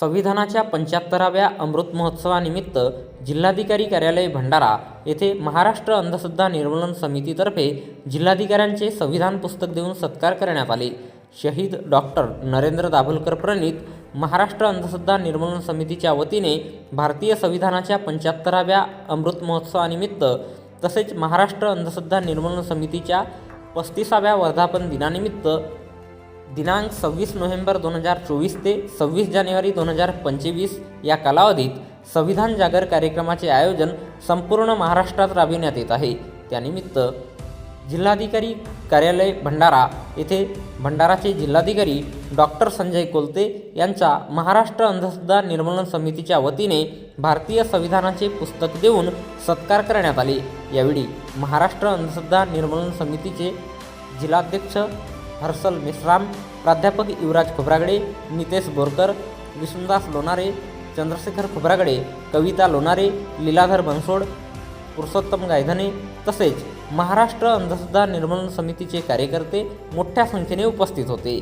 संविधानाच्या पंच्याहत्तराव्या अमृत महोत्सवानिमित्त जिल्हाधिकारी कार्यालय भंडारा येथे महाराष्ट्र अंधश्रद्धा निर्मूलन समितीतर्फे जिल्हाधिकाऱ्यांचे संविधान पुस्तक देऊन सत्कार करण्यात आले. शहीद डॉक्टर नरेंद्र दाभोलकर प्रणित महाराष्ट्र अंधश्रद्धा निर्मूलन समितीच्या वतीने भारतीय संविधानाच्या पंच्याहत्तराव्या अमृत महोत्सवानिमित्त तसेच महाराष्ट्र अंधश्रद्धा निर्मूलन समितीच्या पस्तीसाव्या वर्धापन दिनानिमित्त दिनांक सव्वीस नोव्हेंबर दोन हजार चोवीस ते सव्वीस जानेवारी दोन हजार पंचवीस या कालावधीत संविधान जागर कार्यक्रमाचे आयोजन संपूर्ण महाराष्ट्रात राबविण्यात येत आहे. त्यानिमित्त जिल्हाधिकारी कार्यालय भंडारा येथे भंडाराचे जिल्हाधिकारी डॉक्टर संजय कोलते यांच्या महाराष्ट्र अंधश्रद्धा निर्मूलन समितीच्या वतीने भारतीय संविधानाचे पुस्तक देऊन सत्कार करण्यात आले. यावेळी महाराष्ट्र अंधश्रद्धा निर्मूलन समितीचे जिल्हाध्यक्ष हर्षल मेश्राम प्राध्यापक युवराज खोब्रागडे नितेश बोरकर विष्णुदास लोणारे चंद्रशेखर खोब्रागडे कविता लोणारे लीलाधर बनसोड पुरुषोत्तम गायधने तसेच महाराष्ट्र अंधश्रद्धा निर्मूलन समितीचे कार्यकर्ते मोठ्या संख्येने उपस्थित होते.